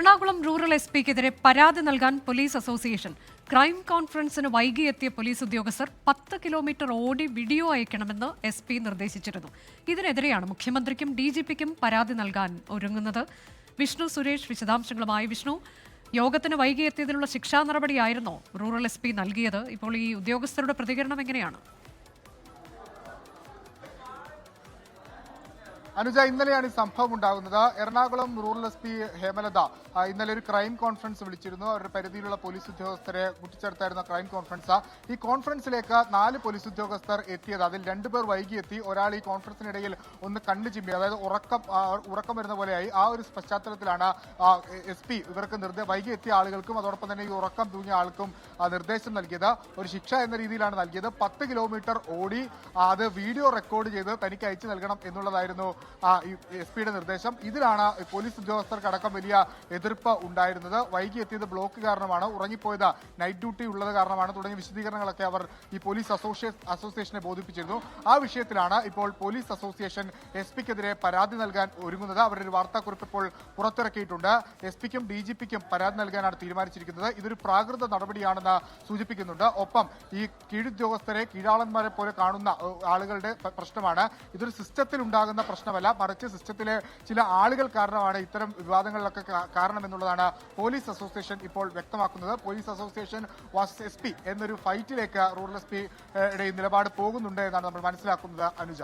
Ernakulam rural S പിക്കെതിരെ പരാതി നൽകാൻ പോലീസ് അസോസിയേഷൻ. ക്രൈം കോൺഫറൻസിന് വൈകിയെത്തിയ പോലീസ് ഉദ്യോഗസ്ഥർ പത്ത് കിലോമീറ്റർ ഓടി വീഡിയോ അയക്കണമെന്ന് എസ് പി നിർദ്ദേശിച്ചിരുന്നു. ഇതിനെതിരെയാണ് മുഖ്യമന്ത്രിക്കും ഡി ജി പിക്കും പരാതി നൽകാൻ ഒരുങ്ങുന്നത്. വിഷ്ണു സുരേഷ് വിശദാംശങ്ങളുമായി വിഷ്ണു. യോഗത്തിന് വൈകിയെത്തിയതിനുള്ള ശിക്ഷാ നടപടിയായിരുന്നോ റൂറൽ എസ് പി നൽകിയത്. ഇപ്പോൾ ഈ ഉദ്യോഗസ്ഥരുടെ പ്രതികരണം എങ്ങനെയാണ്? അനുജ ഇന്നലെയാണ് ഈ സംഭവം ഉണ്ടാകുന്നത്. Ernakulam rural S P Hemalatha ഇന്നലെ ഒരു ക്രൈം കോൺഫറൻസ് വിളിച്ചിരുന്നു. അവരുടെ പരിധിയിലുള്ള പോലീസ് ഉദ്യോഗസ്ഥരെ കൂട്ടിച്ചേർത്തായിരുന്ന ക്രൈം കോൺഫറൻസ്. ഈ കോൺഫറൻസിലേക്ക് നാല് പോലീസ് ഉദ്യോഗസ്ഥർ എത്തിയത്. അതിൽ രണ്ടുപേർ വൈകിയെത്തി. ഒരാൾ ഈ കോൺഫറൻസിനിടയിൽ ഒന്ന് കണ്ണു ചിമ്മി അതായത് ഉറക്കം ഉറക്കം വരുന്ന പോലെയായി. ആ ഒരു പശ്ചാത്തലത്തിലാണ് എസ് പി ഇവർക്ക് നിർദ്ദേശം വൈകി എത്തിയ ആളുകൾക്കും അതോടൊപ്പം തന്നെ ഈ ഉറക്കം തൂങ്ങിയ ആൾക്കും നിർദ്ദേശം നൽകിയത്. ഒരു ശിക്ഷ എന്ന രീതിയിലാണ് നൽകിയത്. പത്ത് കിലോമീറ്റർ ഓടി അത് വീഡിയോ റെക്കോർഡ് ചെയ്ത് തനിക്ക് അയച്ചു നൽകണം എന്നുള്ളതായിരുന്നു എസ് പിയുടെ നിർദ്ദേശം. ഇതിലാണ് പോലീസ് ഉദ്യോഗസ്ഥർക്കടക്കം വലിയ എതിർപ്പ് ഉണ്ടായിരുന്നത്. വൈകി എത്തിയത് ബ്ലോക്ക് കാരണമാണ്. ഉറങ്ങിപ്പോയത് നൈറ്റ് ഡ്യൂട്ടി ഉള്ളത് കാരണമാണ് തുടങ്ങിയ വിശദീകരണങ്ങളൊക്കെ അവർ ഈ പോലീസ് അസോസിയേഷൻ അസോസിയേഷനെ ബോധിപ്പിച്ചിരുന്നു. ആ വിഷയത്തിലാണ് ഇപ്പോൾ പോലീസ് അസോസിയേഷൻ എസ് പിക്കെതിരെ പരാതി നൽകാൻ ഒരുങ്ങുന്നത്. ഒരു വാർത്താക്കുറിപ്പ് ഇപ്പോൾ പുറത്തിറക്കിയിട്ടുണ്ട്. എസ് പിക്കും ഡി ജി പിക്കും പരാതി നൽകാനാണ് തീരുമാനിച്ചിരിക്കുന്നത്. ഇതൊരു പ്രാകൃത നടപടിയാണെന്ന് സൂചിപ്പിക്കുന്നുണ്ട്. ഒപ്പം ഈ കീഴുദ്യോഗസ്ഥരെ കീഴാളന്മാരെ പോലെ കാണുന്ന ആളുകളുടെ പ്രശ്നമാണ്. ഇതൊരു സിസ്റ്റത്തിൽ ഉണ്ടാകുന്ന പ്രശ്നമല്ല മറിച്ച് സിസ്റ്റത്തിലെ ചില ആളുകൾ കാരണമാണ് ഇത്തരം വിവാദങ്ങളിലൊക്കെ കാരണം എന്നുള്ളതാണ് പോലീസ് അസോസിയേഷൻ ഇപ്പോൾ വ്യക്തമാക്കുന്നത്. Police association vs S P എന്നൊരു ഫൈറ്റിലേക്ക് റൂറൽ എസ് പി നിലപാട് പോകുന്നുണ്ട് എന്നാണ് നമ്മൾ മനസ്സിലാക്കുന്നത് അനുജ.